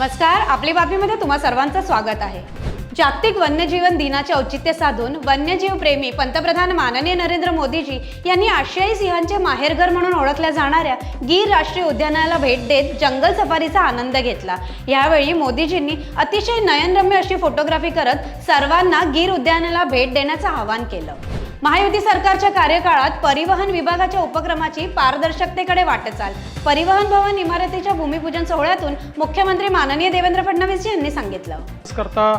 नमस्कार आपली बातमीमध्ये तुम्हा सर्वांचं स्वागत आहे. जागतिक वन्यजीवन दिनाचे औचित्य साधून वन्यजीव प्रेमी पंतप्रधान माननीय नरेंद्र मोदीजी यांनी आशियाई सिंहांचे माहेरघर म्हणून ओळखल्या जाणाऱ्या गीर राष्ट्रीय उद्यानाला भेट देत जंगल सफारीचा आनंद घेतला. यावेळी मोदीजींनी अतिशय नयनरम्य अशी फोटोग्राफी करत सर्वांना गीर उद्यानाला भेट देण्याचं आवाहन केलं. महायुती सरकारच्या कार्यकाळात परिवहन विभागाच्या उपक्रमाची पारदर्शकतेकडे वाटचाल परिवहन भवन इमारतीच्या भूमिपूजन सोहळ्यातून मुख्यमंत्री माननीय देवेंद्र फडणवीस यांनी सांगितलं. करता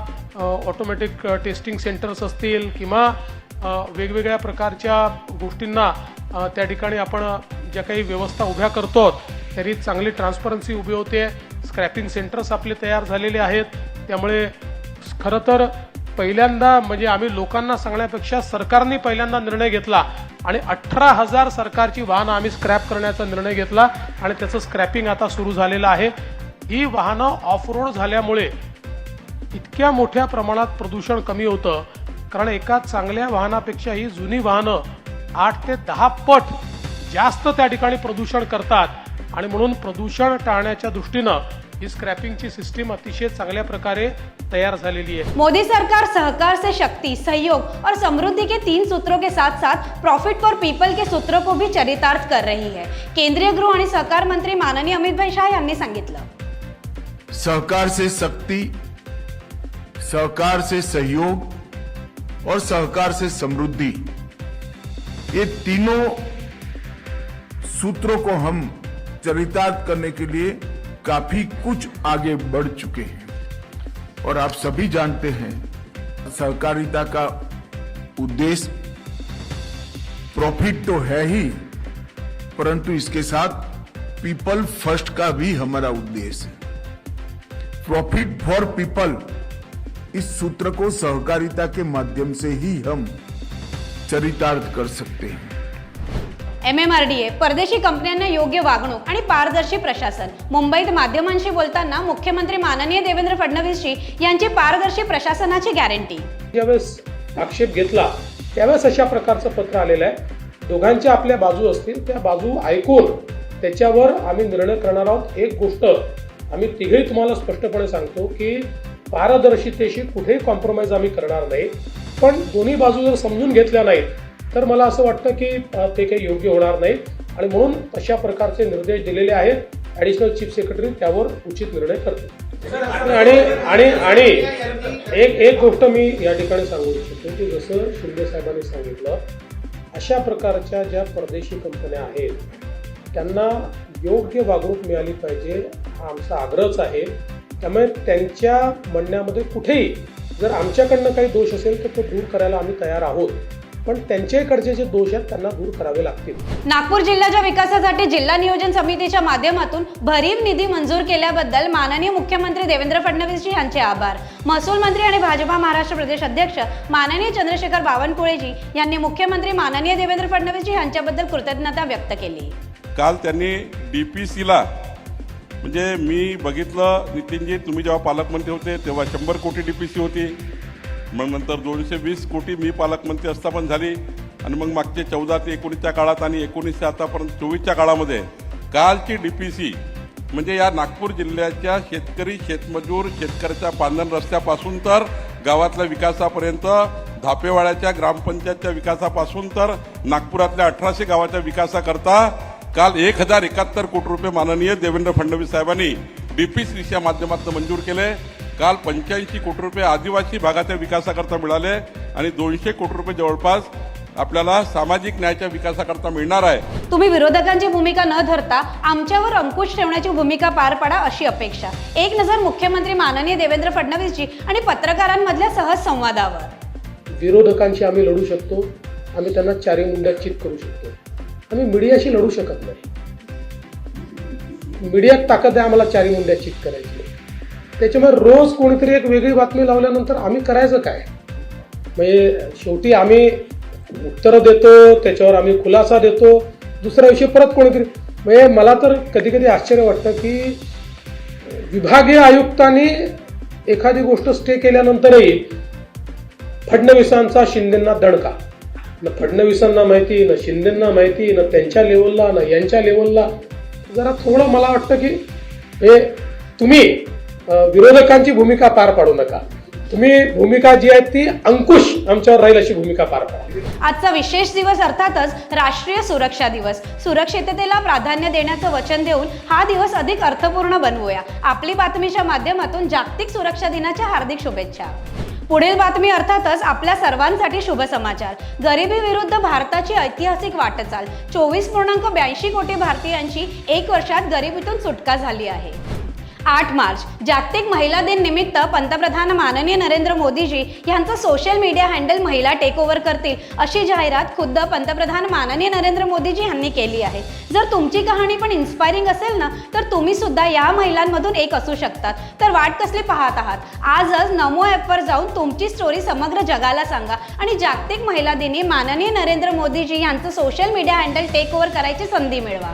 ऑटोमॅटिक टेस्टिंग सेंटर्स असतील किंवा वेगवेगळ्या प्रकारच्या गोष्टींना त्या ठिकाणी आपण ज्या काही व्यवस्था उभ्या करतो तरी चांगली ट्रान्सपरन्सी उभी होते. स्क्रॅपिंग सेंटर्स आपले तयार झालेले आहेत. त्यामुळे खरं तर पहिल्यांदा म्हणजे आम्ही लोकांना सांगण्यापेक्षा सरकारने पहिल्यांदा निर्णय घेतला आणि अठरा हजार सरकारची वाहनं आम्ही स्क्रॅप करण्याचा निर्णय घेतला आणि त्याचं स्क्रॅपिंग आता सुरू झालेलं आहे. ही वाहनं ऑफ रोड झाल्यामुळे इतक्या मोठ्या प्रमाणात प्रदूषण कमी होतं. कारण एका चांगल्या वाहनापेक्षा ही जुनी वाहनं आठ ते दहा पट जास्त त्या ठिकाणी प्रदूषण करतात. आणि म्हणून प्रदूषण टाळण्याच्या दृष्टीनं ही स्क्रॅपिंगची सिस्टीम अतिशय चांगल्या प्रकारे तयार झालेली आहे. मोदी सरकार सहकार से शक्ति सहयोग और समृद्धि के तीन सूत्रों के साथ साथ प्रॉफिट फॉर पीपल के सूत्रों को भी चरितार्थ कर रही है। केंद्रीय गृह आणि सहकार मंत्री माननीय अमित भाई शाह यांनी सांगितलं। सहकार से शक्ति सहकार से सहयोग और सहकार से समृद्धि ये तीनों सूत्रों को हम चरितार्थ करने के लिए काफ़ी कुछ आगे बढ़ चुके हैं। और आप सभी जानते हैं, सहकारिता का उद्देश्य प्रॉफिट तो है ही, परंतु इसके साथ पीपल फ़र्स्ट का भी हमारा उद्देश्य है। प्रॉफिट फॉर पीपल, इस सूत्र को सहकारिता के माध्यम से ही हम चरितार्थ कर सकते हैं। M M R D A परदेशी कंपन्यांना योग्य वागणूक आणि पारदर्शी प्रशासन. मुंबईत माध्यमांशी बोलताना मुख्यमंत्री माननीय देवेंद्र फडणवीसजी यांची पारदर्शी प्रशासनाची गॅरंटी. ज्यावेळेस आक्षेप घेतला त्यावेळेस अशा प्रकारचं पत्र आलेलं आहे. दोघांच्या आपल्या बाजू असतील त्या बाजू ऐकून त्याच्यावर आम्ही निर्णय करणार आहोत. एक गोष्ट आम्ही तिघेही तुम्हाला स्पष्टपणे सांगतो की पारदर्शितेशी कुठेही कॉम्प्रोमाइज आम्ही करणार नाही. पण दोन्ही बाजू जर समजून घेतल्या नाहीत तर मला असं वाटतं की ते काही योग्य होणार नाही. आणि म्हणून अशा प्रकारचे निर्देश दिलेले आहेत. ॲडिशनल चीफ सेक्रेटरी त्यावर उचित निर्णय करतील. आणि आणि आणि एक एक गोष्ट मी या ठिकाणी सांगू इच्छितो की जसं शिंदे साहेबांनी सांगितलं अशा प्रकारच्या ज्या परदेशी कंपन्या आहेत त्यांना योग्य वागणूक मिळाली पाहिजे हा आमचा आग्रहच आहे. त्यामुळे त्यांच्या म्हणण्यामध्ये कुठेही जर आमच्याकडनं काही दोष असेल तर तो दूर करायला आम्ही तयार आहोत. पण त्यांच्याकडचे जे दोष आहेत त्यांना दूर करावे लागतील. नागपूर जिल्ह्याच्या विकासासाठी जिल्हा नियोजन समितीच्या माध्यमातून भरीव निधी मंजूर केल्याबद्दल माननीय मुख्यमंत्री देवेंद्र फडणवीसजी यांचे आभार. महसूल मंत्री आणि भाजपा महाराष्ट्र प्रदेश अध्यक्ष माननीय चंद्रशेखर बावनकुळेजी यांनी मुख्यमंत्री माननीय देवेंद्र फडणवीसजी यांच्याबद्दल कृतज्ञता व्यक्त केली. काल त्यांनी डी पी सीला म्हणजे मी बघितलं नितीनजी तुम्ही जेव्हा पालकमंत्री होते तेव्हा शंभर कोटी डी पी सी होती. मग नंतर दोनशे वीस कोटी मी पालकमंत्री स्थापन झाली. आणि मग मागचे चौदा ते एकोणीसच्या काळात आणि एकोणीस ते आतापर्यंत चोवीसच्या काळामध्ये कालची डी पी सी म्हणजे या नागपूर जिल्ह्याच्या शेतकरी शेतमजूर शेतकऱ्याच्या पांधन रस्त्यापासून तर गावातल्या विकासापर्यंत धापेवाड्याच्या ग्रामपंचायतच्या विकासापासून तर नागपुरातल्या अठराशे गावाच्या विकासाकरता काल एक हजार एकाहत्तर कोटी रुपये माननीय देवेंद्र फडणवीस साहेबांनी डी पी सीच्या माध्यमातून मंजूर केले. काल पंच्याऐंशी कोटी रुपये आदिवासी भागाच्या विकासाकरता मिळाले आणि दोनशे कोटी रुपये जवळपास आपल्याला सामाजिक न्यायाच्या विकासाकरता मिळणार आहे. तुम्ही विरोधकांची भूमिका न धरता आमच्यावर अंकुश ठेवण्याची भूमिका पार पाडा अशी अपेक्षा. एक नजर मुख्यमंत्री माननीय देवेंद्र फडणवीसजी आणि पत्रकारांमधल्या सहज संवादावर विरोधकांशी आम्ही लढू शकतो आम्ही त्यांना चारी मुंड्यात चित करू शकतो. आम्ही मीडियाशी लढू शकत नाही. मीडियात ताकद आहे आम्हाला चारी मुंड्यात चित करायची. त्याच्यामुळे रोज कोणीतरी एक वेगळी बातमी लावल्यानंतर आम्ही करायचं काय? म्हणजे शेवटी आम्ही उत्तरं देतो त्याच्यावर आम्ही खुलासा देतो दुसऱ्या विषयी परत कोणीतरी म्हणजे मला तर कधी कधी आश्चर्य वाटतं की विभागीय आयुक्तांनी एखादी गोष्ट स्टे केल्यानंतरही फडणवीसांचा शिंदेंना दणका. न फडणवीसांना माहिती न शिंदेंना माहिती न त्यांच्या लेवलला न यांच्या लेवलला जरा थोडं मला वाटतं की हे तुम्ही विरोधकांची भूमिका पार पाडू नका. तुम्ही भूमिका जी आहे ती अंकुश आमच्यावर राहील अशी भूमिका पार पाडा. आजचा विशेष दिवस अर्थातच राष्ट्रीय सुरक्षा दिवस. सुरक्षिततेला प्राधान्य देण्याचं वचन देऊन हा दिवस अधिक अर्थपूर्ण बनवूया. आपली बातमीच्या माध्यमातून जागतिक सुरक्षा दिनाच्या हार्दिक शुभेच्छा. पुढील बातमी अर्थातच आपल्या सर्वांसाठी शुभ समाचार. गरिबी विरुद्ध भारताची ऐतिहासिक वाटचाल चोवीस पूर्णांक ब्याऐंशी कोटी भारतीयांची एक वर्षात गरिबीतून सुटका झाली आहे. आठ मार्च. जागतिक महिला दिन निमित्त पंतप्रधान माननीय नरेंद्र मोदीजी यांचं सोशल मीडिया हँडल महिला टेक ओव्हर करतील अशी जाहिरात खुद्द पंतप्रधान माननीय नरेंद्र मोदीजी यांनी केली आहे. जर तुमची कहाणी पण इन्स्पायरिंग असेल ना तर तुम्ही सुद्धा या महिलांमधून एक असू शकतात. तर वाट कसली पाहत आहात? आजच नमो ॲपवर जाऊन तुमची स्टोरी समग्र जगाला सांगा आणि जागतिक महिला दिनी माननीय नरेंद्र मोदीजी यांचं social media handle take over करायची संधी मिळवा.